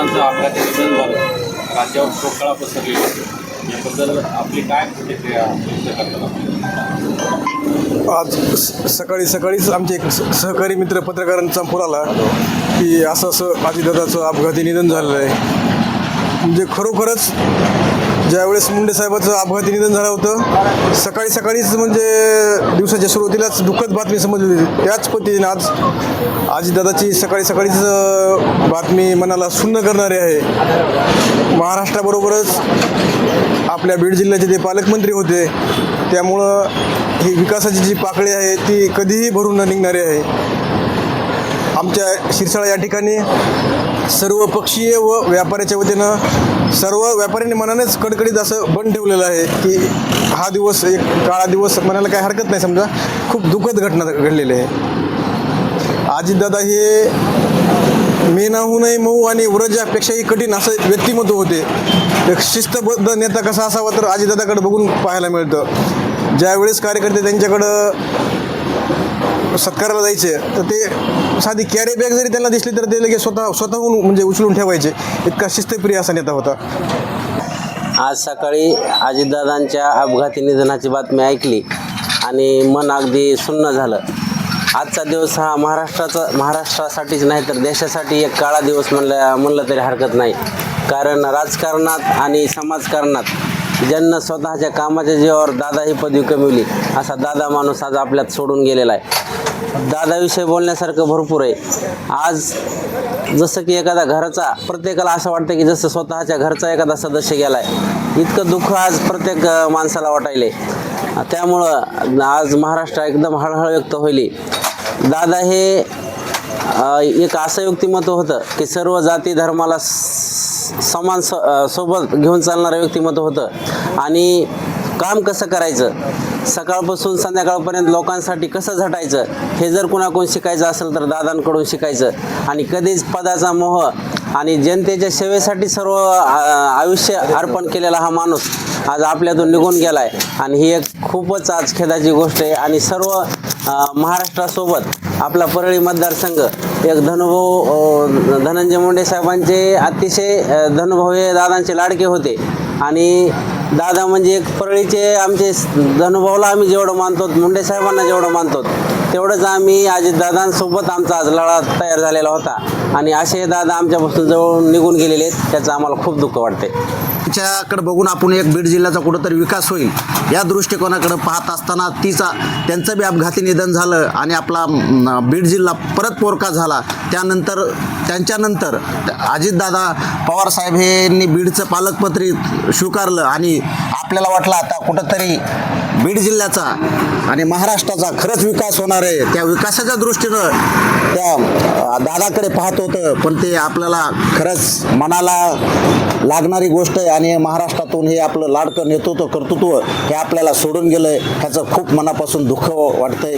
अजितदादांचं अपघाती निधन झालं राज्यावर शोककळा पसरली. याबद्दल आपली काय प्रतिक्रिया व्यक्त आज सकाळी सकाळीच आमचे एक सहकारी मित्र पत्रकारांचा फोन आला की असं असं अजितदादाचं अपघाती निधन झालेलं आहे. म्हणजे खरोखरच ज्यावेळेस मुंडे साहेबाचं अपघाती निधन झालं होतं सकाळी सकाळीच म्हणजे दिवसाच्या सुरुवातीलाच दुःखद बातमी समजली होती. त्याच पद्धतीने आज अजितदादाची सकाळी सकाळीच बातमी मनाला सुन्न करणारी आहे. महाराष्ट्राबरोबरच आपल्या बीड जिल्ह्याचे ते पालकमंत्री होते त्यामुळं ही विकासाची जी पाकळी आहे ती कधीही भरून न निघणारी आहे. आमच्या शिरसाळा या ठिकाणी सर्व पक्षीय व व्यापाऱ्याच्या वतीनं सर्व व्यापाऱ्यांनी मनानेच कडकडीत असं बंद ठेवलेलं आहे की हा दिवस एक काळा दिवस म्हणायला काही हरकत नाही समजा. खूप दुःखद घटना घडलेली आहे. अजितदादा हे मेनाहूनही मऊ आणि व्रजापेक्षाही कठीण असं व्यक्तिमत्व होते. एक शिस्तबद्ध नेता कसा असावा तर आजीदादाकडे बघून पाहायला मिळतं. ज्यावेळेस कार्यकर्ते त्यांच्याकडं सत्काराला जायचे तर ते साधी कॅरी बॅग जरी त्यांना दिसली तर ते लगेच स्वतः स्वतःहून म्हणजे उचलून ठेवायचे. इतका शिस्तप्रिय असा नेता होता. आज सकाळी अजितदादांच्या अपघाती निधनाची बातमी ऐकली आणि मन अगदी सुन्न झालं. आजचा दिवस हा महाराष्ट्राचा महाराष्ट्रासाठीच नाही तर देशासाठी एक काळा दिवस म्हणलं म्हणलं तरी हरकत नाही. कारण राजकारणात आणि समाजकारणात ज्यांना स्वतःच्या कामाच्या जीवावर दादा ही पदवी कमिवली असा दादा माणूस आज आपल्यात सोडून गेलेला आहे. दादाविषयी बोलण्यासारखं भरपूर आहे. आज जसं की एखादा घराचा प्रत्येकाला असं वाटतं की जसं स्वतःच्या घरचा एखादा सदस्य गेलाय इतकं दुःख आज प्रत्येक माणसाला वाटायले. त्यामुळं आज महाराष्ट्र एकदम हळहळ व्यक्त होईल. दादा हे एक असं व्यक्तिमत्व होतं की सर्व जाती धर्माला समान स सोबत घेऊन चालणारं व्यक्तिमत्व होतं. आणि काम कसं करायचं? सकाळपासून संध्याकाळपर्यंत लोकांसाठी कसं झटायचं? हे जर कुणाकडून शिकायचं असेल तर दादांकडून शिकायचं. आणि कधीच पदाचा मोह आणि जनतेच्या सेवेसाठी सर्व आयुष्य अर्पण केलेला हा माणूस आज आपल्यातून निघून गेला आहे आणि ही एक खूपच आज खेदाची गोष्ट आहे. आणि सर्व महाराष्ट्रासोबत आपला परळी मतदारसंघ एक धनुभाऊ धनंजय मुंडे साहेबांचे अतिशय अ, धनुभाऊ हे दादांचे लाडके होते. आणि दादा म्हणजे एक परळीचे आमचे धनुभाऊला आम्ही जेवढं मानतो मुंडे साहेबांना जेवढं मानतो तेवढंच आम्ही अजितदादांसोबत आमचा आज लढा तयार झालेला होता. आणि असे दादा आमच्यापासून जवळ निघून गेलेले आहेत त्याचं आम्हाला खूप दुःख वाटते त्यांच्याकडे बघून आपण एक बीड जिल्ह्याचा कुठंतरी विकास होईल या दृष्टिकोनाकडे पाहत असताना तिचा त्यांचं बी अपघाती निधन झालं आणि आपला बीड जिल्हा परत पोरका झाला. त्यानंतर त्यांच्यानंतर अजितदादा पवारसाहेब हे यांनी बीडचं पालकपत्री स्वीकारलं आणि आपल्याला वाटलं आता कुठंतरी बीड जिल्ह्याचा आणि महाराष्ट्राचा खरंच विकास होणार आहे. त्या विकासाच्या दृष्टीनं त्या दादाकडे पाहत होतं पण ते आपल्याला खरंच मनाला लागणारी गोष्ट आहे आणि महाराष्ट्रातून हे आपलं लाडकं नेतृत्व कर्तृत्व हे आपल्याला सोडून गेलं आहे ह्याचं खूप मनापासून दुःख वाटतंय.